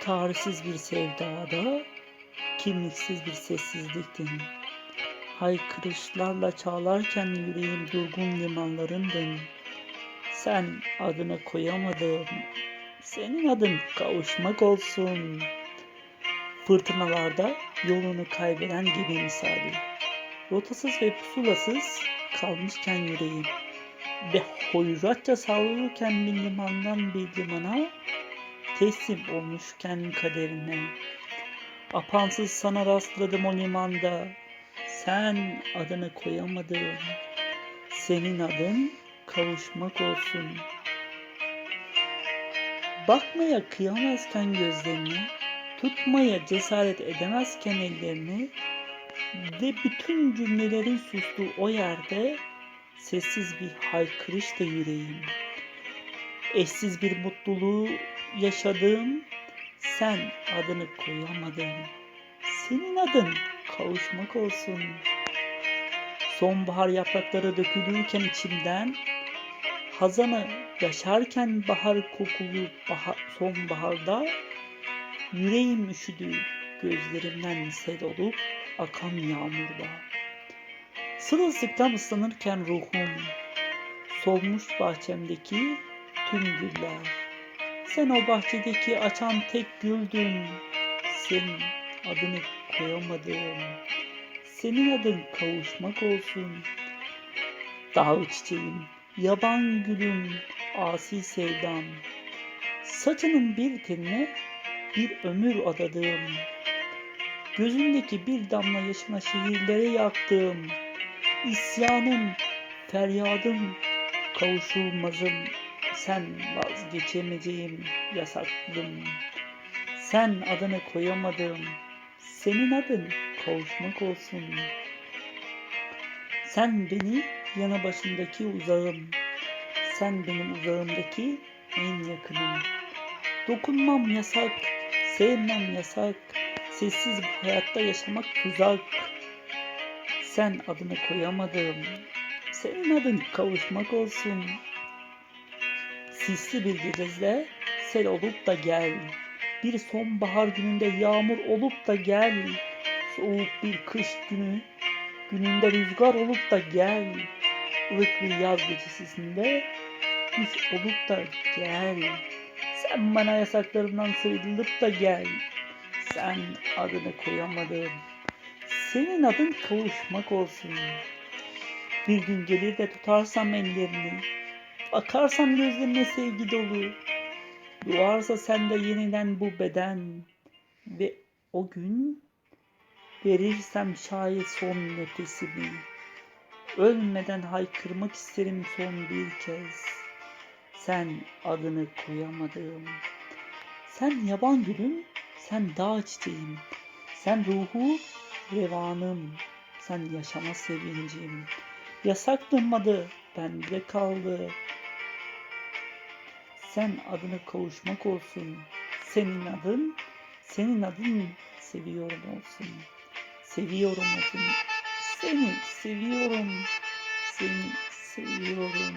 Tarifsiz bir sevdada, kimliksiz bir sessizliktin. Haykırışlarla çağlarken yüreğim durgun limanlarındın. Sen adını koyamadın. Senin adın kavuşmak olsun. Fırtınalarda yolunu kaybeden gibi misali. Rotasız ve pusulasız kalmışken yüreğim. Ve hoyratça savrulurken bir limandan bir limana teslim olmuşken kaderine. Apansız sana rastladım o limanda. Sen adını koyamadın. Senin adın kavuşmak olsun. Bakmaya kıyamazken gözlerini, tutmaya cesaret edemezken ellerini ve bütün cümlelerin sustuğu o yerde sessiz bir haykırışla yüreğim. Eşsiz bir mutluluğu yaşadığım sen adını koyamadın. Senin adın kavuşmak olsun. Sonbahar yaprakları dökülürken içimden hazanı yaşarken bahar kokulu bahar, sonbaharda yüreğim üşüdü gözlerimden sel olup akan yağmurda. Sırılsıklam ıslanırken ruhum solmuş bahçemdeki tüm güller. Sen o bahçedeki açan tek güldün. Senin adını koyamadım. Senin adın kavuşmak olsun. Dağ çiçeğim, yaban gülüm, asi sevdam. Saçının bir teline bir ömür adadığım. Gözündeki bir damla yaşına şehirlere yaktığım. İsyanım, feryadım, kavuşulmazım. Sen vazgeçemeyeceğim yasaklım. Sen adını koyamadım. Senin adın kavuşmak olsun. Sen beni yana başındaki uzağım. Sen benim uzağımdaki en yakınım. Dokunmam yasak, sevmem yasak. Sessiz bu hayatta yaşamak tuzak. Sen adını koyamadım. Senin adın kavuşmak olsun. Sisli bir gecede sel olup da gel. Bir sonbahar gününde yağmur olup da gel. Soğuk bir kış günü gününde rüzgar olup da gel. Ilık bir yaz gecesinde kış olup da gel. Sen bana yasaklarımdan sıyrılıp da gel. Sen adını koyamadın. Senin adın kavuşmak olsun. Bir gün gelir de tutarsam ellerini, bakarsam gözlerine sevgi dolu, doğarsa sende yeniden bu beden ve o gün verirsem şayet son nefesimi, ölmeden haykırmak isterim son bir kez. Sen adını koyamadım. Sen yaban gülüm, sen dağ çiçeğim, sen ruhu revanım, sen yaşama sevincim. Yasak durmadı, bende kaldı. Sen adını kavuşmak olsun. Senin adın, senin adın seviyorum olsun. Seviyorum olsun. Seni seviyorum. Seni seviyorum.